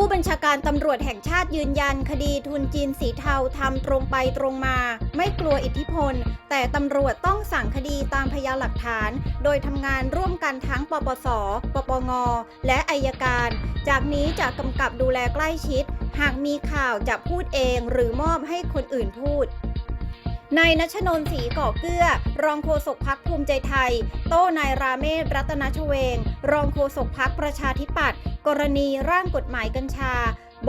ผู้บัญชาการตำรวจแห่งชาติยืนยัน คดีทุนจีนสีเทาทำตรงไปตรงมา ไม่กลัวอิทธิพล แต่ตำรวจต้องสั่งคดีตามพยานหลักฐาน โดยทำงานร่วมกันทั้งปปส ปปง และอายการ จากนี้จะกำกับดูแลใกล้ชิด หากมีข่าวจะพูดเองหรือมอบให้คนอื่นพูด นายนัชนนท์ศรีก่อเกื้อ รองโฆษกพักภูมิใจไทย โต้นายราเมศรัตนชเวง รองโฆษกพักประชาธิปัตย์กรณีร่างกฎหมายกัญชา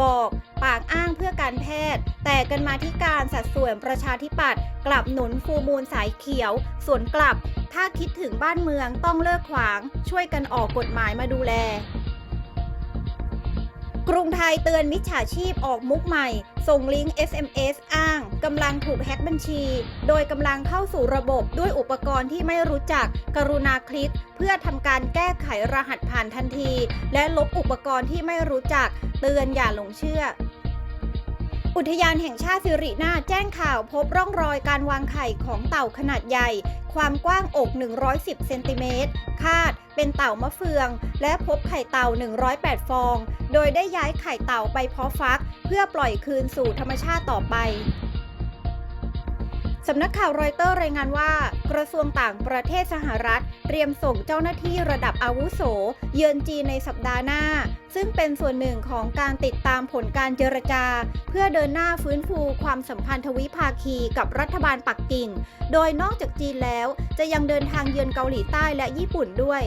บอก ปากอ้างเพื่อการแพทย์ แต่กันมาที่การสัดส่วนประชาธิปัตย์กลับหนุนฟูมูลสายเขียว ส่วนกลับ ถ้าคิดถึงบ้านเมืองต้องเลิกขวาง ช่วยกันออกกฎหมายมาดูแล กรุงไทยเตือนมิจฉาชีพออกมุกใหม่ ส่งลิงก์ SMS อ้างกำลังถูกแฮ็กบัญชี โดยกำลังเข้าสู่ระบบด้วยอุปกรณ์ที่ไม่รู้จัก กรุณาคลิก เพื่อทำการแก้ไขรหัสผ่านทันที และลบอุปกรณ์ที่ไม่รู้จัก เตือนอย่าหลงเชื่อ อุทยานแห่งชาติสิรินาแจ้งข่าวพบร่องรอยการวางไข่ของเต่าขนาดใหญ่ ความกว้างอก 110 เซนติเมตร คาดเป็นเต่ามะเฟือง และพบไข่เต่า 108 ฟอง โดยได้ย้ายไข่เต่าไปเพาะฟัก เพื่อปล่อยคืนสู่ธรรมชาติต่อไป สำนักข่าวรอยเตอร์รายงานว่า กระทรวงต่างประเทศสหรัฐ เตรียมส่งเจ้าหน้าที่ระดับอาวุโส เยือนจีนในสัปดาห์หน้า ซึ่งเป็นส่วนหนึ่งของการติดตามผลการเจรจา เพื่อเดินหน้าฟื้นฟูความสัมพันธ์ทวิภาคีกับรัฐบาลปักกิ่ง โดยนอกจากจีนแล้วจะยังเดินทางเยือนเกาหลีใต้และญี่ปุ่นด้วย